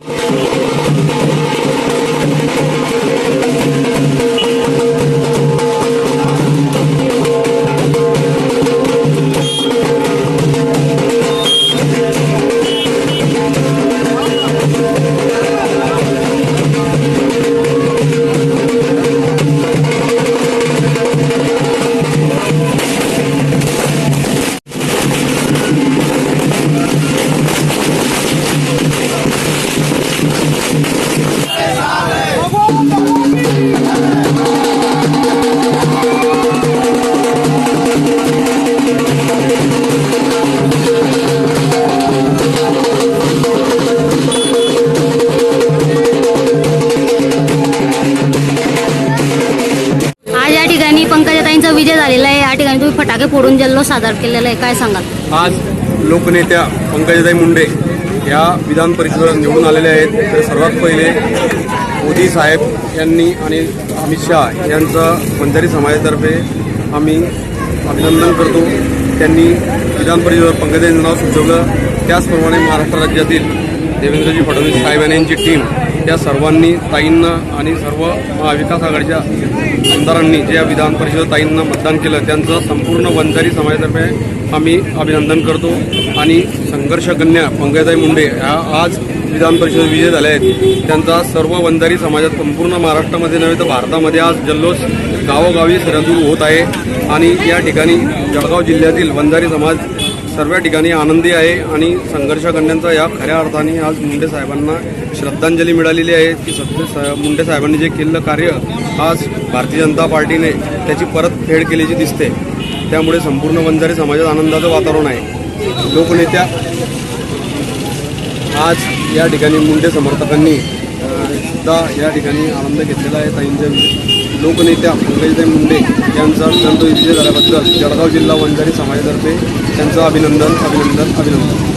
आज या ठिकाणी तुम्ही फटाके फोडून जल्लो सादर केलेला आहे काय सांगाल? आज लोकनेत्या पंकजाताई मुंडे या विधान परिषदेवर निवडून आलेले आहेत. तर सर्वात पहिले मोदी साहेब यांनी आणि अमित शहा यांचं बंजारी समाजातर्फे आम्ही अभिनंदन करतो. त्यांनी विधान परिषदेवर पंकजाताईंचं नाव सुचवलं. त्याचप्रमाणे महाराष्ट्र राज्यातील देवेंद्रजी फडणवीस साहेब यांची टीम त्या सर्वांनी ताईंना आणि सर्व महाविकास आघाडीच्या आमदारांनी जे या विधान परिषद ताईंना मतदान केलं त्यांचं संपूर्ण वंजारी समाजातर्फे आम्ही अभिनंदन करतो. आणि संघर्ष कन्या मुंडे ह्या आज विधान परिषद विजय झाले आहेत. त्यांचा सर्व वंजारी समाजात संपूर्ण महाराष्ट्रामध्ये नव्हे तर भारतामध्ये आज जल्लोष गावोगावी सरहद्दूर होत आहे. आणि या ठिकाणी जळगाव जिल्ह्यातील वंजारी समाज सर्व ठिकाणी आनंदी आहे आणि संघर्षकन्यांचा या खऱ्या अर्थाने आज मुंडे साहेबांना श्रद्धांजली मिळालेली आहे. की सत्य स मुंडे साहेबांनी जे केलेलं कार्य आज भारतीय जनता पार्टीने त्याची परतफेड केल्याची दिसते. त्यामुळे संपूर्ण वंजारी समाजात आनंदाचं वातावरण आहे. लोकनेत्या आज या ठिकाणी मुंडे समर्थकांनी सुद्धा या ठिकाणी आनंद घेतलेला आहे ताईंच्या लोकनेत्या पंकजताई मुंडे यांचा संत विजय झाल्याबद्दल जळगाव जिल्हा वंजारी समाजातर्फे त्यांचं अभिनंदन अभिनंदन अभिनंदन.